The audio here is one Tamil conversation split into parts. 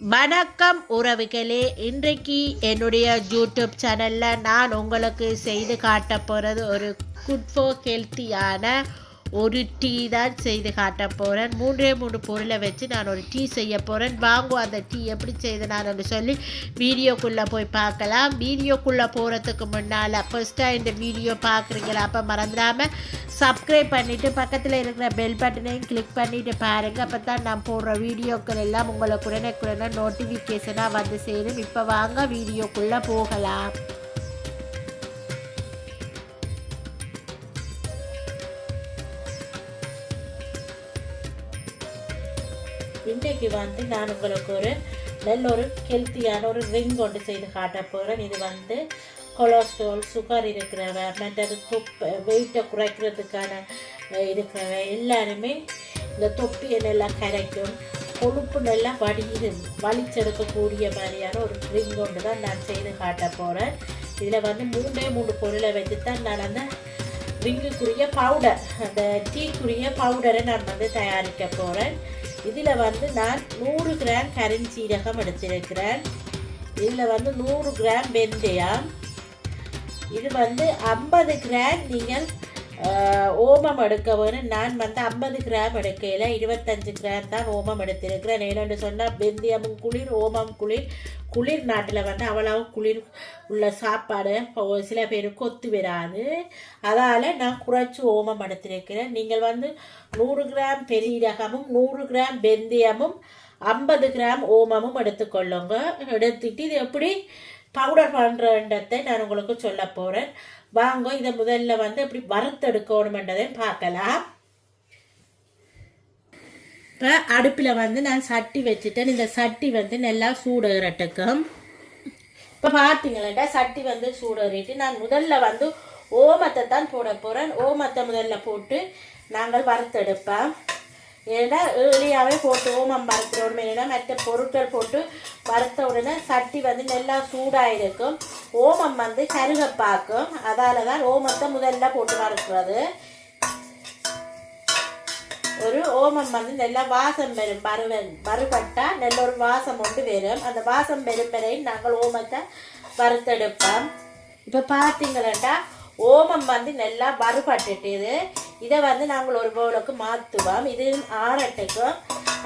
வணக்கம் உறவுகளே. இன்றைக்கு என்னுடைய யூடியூப் சேனலில் நான் உங்களுக்கு செய்து காட்ட போகிறது ஒரு குட் ஃபோர் ஹெல்த்தியான ஒரு டீ தான் செய்து காட்ட போகிறேன் மூன்றே மூணு பொருளை வச்சு நான் ஒரு டீ செய்ய போகிறேன் வாங்குவோம் அந்த டீ எப்படி செய்தனான்னு நான் சொல்லி வீடியோக்குள்ளே போய் பார்க்கலாம். வீடியோக்குள்ளே போகிறதுக்கு முன்னால் ஃபஸ்ட்டாக இந்த வீடியோ பார்க்குறீங்களா? அப்போ மறந்துடாமல் சப்ஸ்கிரைப் பண்ணிவிட்டு பக்கத்தில் இருக்கிற பெல் பட்டனையும் கிளிக் பண்ணிவிட்டு பாருங்கள் அப்போ தான் நான் போடுற வீடியோக்கள் எல்லாம் உங்களுக்கு உடனே நோட்டிஃபிகேஷனாக வந்து சேரும். இப்போ வாங்க வீடியோக்குள்ளே போகலாம். இன்றைக்கு வந்து நான் உங்களுக்கு ஒரு நல்ல ஒரு ஹெல்த்தியான ஒரு ரிங் ஒன்று செய்து காட்ட போகிறேன் இது வந்து கொலஸ்ட்ரால் சுகர் இருக்கிறவ மற்றது தொப்பை வெயிட்டை குறைக்கிறதுக்கான இருக்கிறவ எல்லாருமே இந்த தொப்பியை நல்லா கரைக்கும். கொழுப்பு நல்லா வடியுது வலிச்செடுக்கக்கூடிய மாதிரியான ஒரு ரிங் ஒன்று தான் நான் செய்து காட்ட போகிறேன் இதில் வந்து மூணே மூணு பொருளை வச்சு தான் நான் அந்த ரிங்குக்குரிய பவுடர் அந்த டீக்குரிய பவுடரை நான் வந்து தயாரிக்க போகிறேன் இதில் வந்து நான் நூறு கிராம் கரிஞ்சீரகம் எடுத்திருக்கிறேன். இதில் வந்து நூறு கிராம் வெந்தயம். இது வந்து ஐம்பது கிராம் நீங்கள் ஓமம் எடுக்க வேணும் நான் வந்து ஐம்பது கிராம் எடுக்கையில் இருபத்தஞ்சு கிராம் தான் ஓமம் எடுத்திருக்கிறேன். ஏன்னு சொன்னால் பெந்தியமும் குளிர் ஓமம் குளிர். குளிர் நாட்டில் வந்து அவ்வளவு குளிர் உள்ள சாப்பாடு சில பேர் கொத்து வராது. அதால் நான் குறைச்சி ஓமம் எடுத்திருக்கிறேன். நீங்கள் வந்து நூறு கிராம் பெரியரகமும் நூறு கிராம் பெந்தியமும் ஐம்பது கிராம் ஓமமும் எடுத்துக்கொள்ளுங்க எடுத்துட்டு இது எப்படி? பவுடர் பண்ணுறன்றதை நான் உங்களுக்கு சொல்ல போகிறேன் வாங்க இதை முதல்ல வந்து எப்படி வறுத்தெடுக்கணுமென்றதையும் பார்க்கலாம். இப்போ அடுப்பில் வந்து நான் சட்டி வச்சுட்டேன். இந்த சட்டி வந்து நல்லா சூடுகிறட்டுக்கும் இப்போ பார்த்தீங்களா சட்டி வந்து சூடறிட்டு நான் முதல்ல வந்து ஓமத்தை தான் போட போகிறேன் ஓமத்தை முதல்ல போட்டு நாங்கள் வறுத்தெடுப்பேன் ஏன்னா ஏர்லியாகவே போட்டு ஓமம் வறுத்துறோம் ஏன்னா மற்ற பொருட்கள் போட்டு வறுத்த உடனே சட்டி வந்து நல்லா சூடாக இருக்கும் ஓமம் வந்து கருக பார்க்கும் அதால தான் ஓமத்தை முதல்ல போட்டு வறுக்கிறது. ஒரு ஓமம் வந்து நல்லா வாசம் பெறும் பருவன் வறுபட்டா நல்ல ஒரு வாசம் ஒன்று வரும் அந்த வாசம் பெறும் வரையும் நாங்கள் ஓமத்தை வறுத்தெடுப்போம். இப்போ பார்த்தீங்களா ஓமம் வந்து நல்லா வறுபட்டுட்டுது. இதை வந்து நாங்கள் ஒரு பவுலுக்கு மாற்றுவோம். இது ஆறட்டுக்கும்.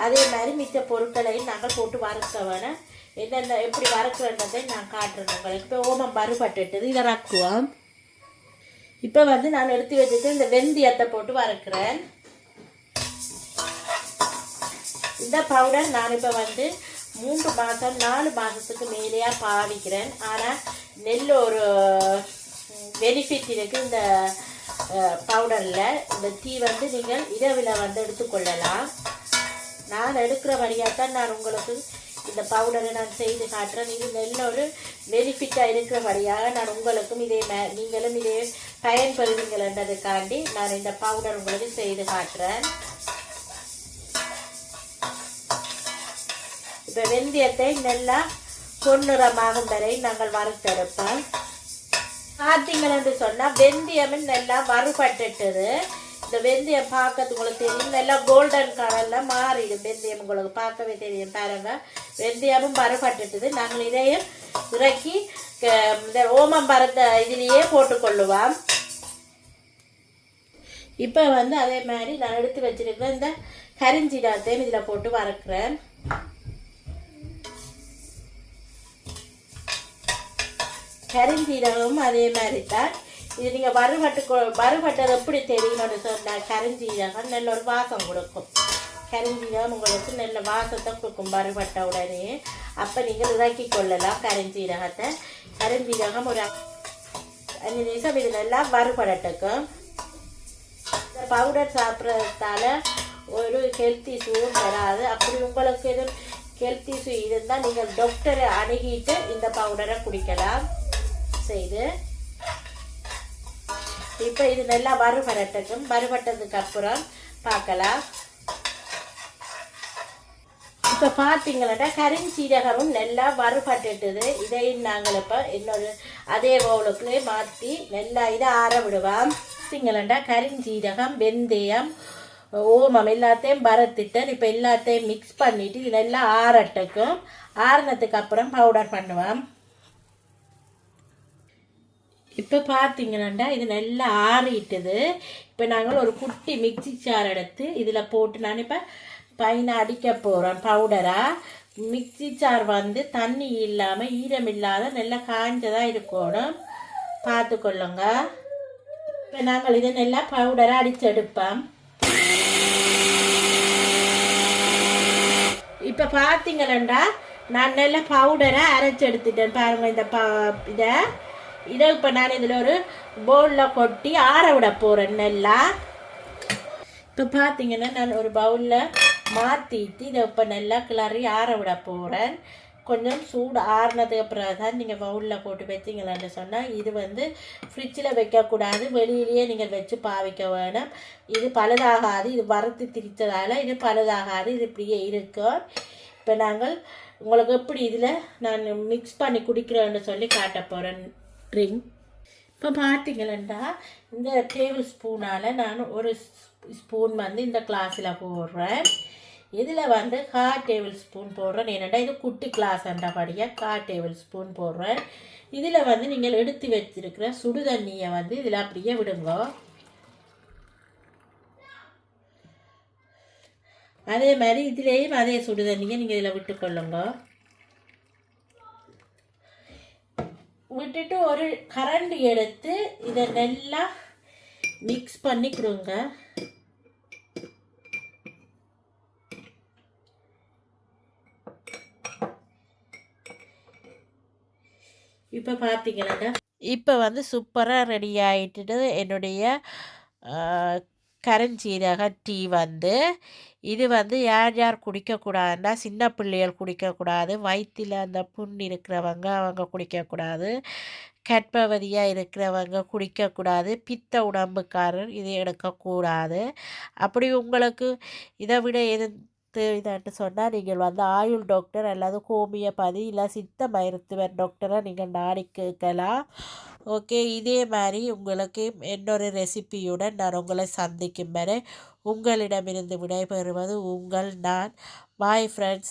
அதே மாதிரி மிச்ச பொருட்களையும் நாங்கள் போட்டு வறுக்க வேணும் என்னென்ன எப்படி வறுக்கிறன்றதை நான் காட்டுறேன் உங்களுக்கு. இப்போ ஓமம் வறுபட்டுட்டுது இதை ரக்குவோம் இப்போ வந்து நான் எடுத்து வச்சுட்டு இந்த வெந்தயத்தை போட்டு வறுக்கிறேன். இந்த பவுடர் நான் இப்போ வந்து மூன்று மாதம் நாலு மாதத்துக்கு மேலேயா பாவிக்கிறேன். ஆனால் நெல் ஒரு பெனிஃபிட் இருக்குது இந்த பவுடரில் இந்த டீ வந்து நீங்கள் இரவில் வந்து எடுத்துக்கொள்ளலாம். நான் எடுக்கிற வழியாக தான் நான் உங்களுக்கு இந்த பவுடரை நான் செய்து காட்டுறேன். இது நல்ல ஒரு பெனிஃபிட்டாக இருக்கிறபடியாக நான் உங்களுக்கும் இதே ம- நீங்களும் இதே பயன்பெறுவீங்கன்றதுக்காண்டி நான் இந்த பவுடர் உங்களுக்கு செய்து காட்டுறேன். இப்போ வெந்தயத்தை நல்லா பொன்னிறமாகும் வரை நாங்கள் வறுத்தெடுப்போம். பார்த்தீங்கன்னு சொன்னால் வெந்தயமும் நல்லா வறுபட்டுட்டுது. இந்த வெந்தயம் பார்க்கறது உங்களுக்கு தெரியும். நல்லா கோல்டன் கலரில் மாறிடும் வெந்தயம் உங்களுக்கு. பார்க்கவே தெரியும் பாருங்க. வெந்தயமும் வறுபட்டுட்டுது. நாங்கள் இதையும் இறக்கி க- இந்த ஓமம் பரத்த இதுலேயே போட்டுக்கொள்ளுவோம். இப்போ வந்து அதே மாதிரி நான் எடுத்து வச்சுருக்கேன் இந்த கரிஞ்சீரகத்தையும் இதில் போட்டு வறுக்கிறேன். கரிஞ்சீரகமும் அதே மாதிரி தான் இது நீங்கள் வறுபட்டு வறுபட்டது எப்படி தெரியும்னு சொன்னால் கரிஞ்சீரகம் நல்ல ஒரு வாசம் கொடுக்கும். கரிஞ்சீரகம் உங்களுக்கு நல்ல வாசத்தை கொடுக்கும் வறுபட்ட உடனே. அப்போ நீங்கள் இறக்கி கொள்ளலாம் கரிஞ்சீரகத்தை கரிஞ்சீரகம் ஒரு அஞ்சு நிமிஷம் இது நல்லா வறுபடட்டுக்கும் இந்த பவுடர் சாப்பிட்றதால ஒரு ஹெல்த் இஷ்யூவும் வராது. அப்படி உங்களுக்கு எதுவும் ஹெல்த் இஷ்யூ இருந்தால் நீங்கள் டாக்டரை அணுகிட்டு இந்த பவுடரை குடிக்கலாம். செய்து இப்போ இது நல்லா வறுபடட்டுக்கும் வறுபட்டதுக்கு அப்புறம் பார்க்கலாம். இப்போ பார்த்தீங்களா கரிஞ்சீரகமும் நல்லா வறுபட்டுட்டுது. இதையும் நாங்கள் இப்போ இன்னொரு அதே பவுலுக்குள்ளே மாற்றி நல்லா இதை ஆற விடுவோம். பார்த்தீங்களா கரிஞ்சீரகம் வெந்தயம் ஓமம் எல்லாத்தையும் வறுத்துட்டு இப்போ எல்லாத்தையும் மிக்ஸ் பண்ணிவிட்டு இதெல்லாம் ஆறட்டுக்கும் ஆறட்டக்கும் அப்புறம் பவுடர் பண்ணுவேன் இப்போ பார்த்தீங்கன்னா இது நல்லா ஆறிட்டுது. இப்போ நாங்கள் ஒரு குட்டி மிக்சி சார் எடுத்து இதில் போட்டு நான் இப்போ பையனை அடிக்க போகிறேன் பவுடராக மிக்சி சார் வந்து தண்ணி இல்லாமல் ஈரம் இல்லாத நல்லா காஞ்சதாக இருக்கணும். பார்த்துக்கொள்ளுங்க இப்போ நாங்கள் இதை நல்லா பவுடராக அடித்து எடுப்போம். இப்போ பார்த்தீங்களா நான் நல்லா பவுடரை அரைச்சி பாருங்கள் இந்த ப இதை. இதை இப்போ நான் இதில் ஒரு பவுலில் கொட்டி ஆற விட போகிறேன் நல்லா. இப்போ பார்த்தீங்கன்னா நான் ஒரு பவுலில் மாற்றிட்டு இதை இப்போ நல்லா கிளறி ஆற விட போகிறேன் கொஞ்சம் சூடு ஆறுனதுக்கு அப்புறம் தான் நீங்கள் பவுலில் போட்டு வச்சிங்களான்னு சொன்னால் இது வந்து ஃப்ரிட்ஜில் வைக்கக்கூடாது வெளியிலேயே நீங்கள் வச்சு பாவிக்க வேணும். இது பழுதாகாது இது வறுத்து திரித்ததால் இது பழுதாகாது இது இப்படியே இருக்கும். இப்போ நாங்கள் உங்களுக்கு எப்படி இதில் நான் மிக்ஸ் பண்ணி குடிக்கிறேன்னு சொல்லி காட்ட போகிறேன் ட்ரிங்க் இப்போ பார்த்தீங்களா இந்த டேபிள் ஸ்பூனால் நான் ஒரு ஸ்பூன் வந்து இந்த கிளாஸில் போடுறேன். இதில் வந்து கா டேபிள் ஸ்பூன் போடுறேன். என்னடா இது குட்டி கிளாஸ் அண்டபடியாக கா டேபிள் ஸ்பூன் போடுறேன். இதில் வந்து நீங்கள் எடுத்து வச்சிருக்கிற சுடு தண்ணியை வந்து இதில் அப்படியே விடுங்க. அதே மாதிரி இதுலேயும் அதே சுடு தண்ணியை நீங்கள் இதில் விட்டுக்கொள்ளுங்க. விட்டுட்டு ஒரு கரண்டி எடுத்து இதை நல்லா மிக்ஸ் பண்ணி கொடுங்க. இப்போ பார்த்தீங்கன்னா இப்போ வந்து சூப்பராக ரெடி ஆகிட்டுது என்னுடைய கரஞ்சீரக டீ வந்து இது வந்து யார் யார் குடிக்கக்கூடாதுன்னா சின்ன பிள்ளைகள் குடிக்கக்கூடாது வயிற்றில் அந்த புண் இருக்கிறவங்க அவங்க குடிக்கக்கூடாது கற்பவதியாக இருக்கிறவங்க குடிக்கக்கூடாது பித்த உடம்புக்காரர் இது எடுக்கக்கூடாது. அப்படி உங்களுக்கு இதை விட எது இதாட்டு சொன்னால் நீங்கள் வந்து ஆயுள் டாக்டர் அல்லது ஹோமியோபதி இல்லை சித்த மருத்துவர் டாக்டரை நீங்கள் நாடி கேட்கலாம். ஓகே இதே மாதிரி உங்களுக்கு இன்னொரு ரெசிபியுடன் நான் உங்களை சந்திக்கும் வரை உங்களிடமிருந்து விடைபெறுவது உங்கள் நான். Bye friends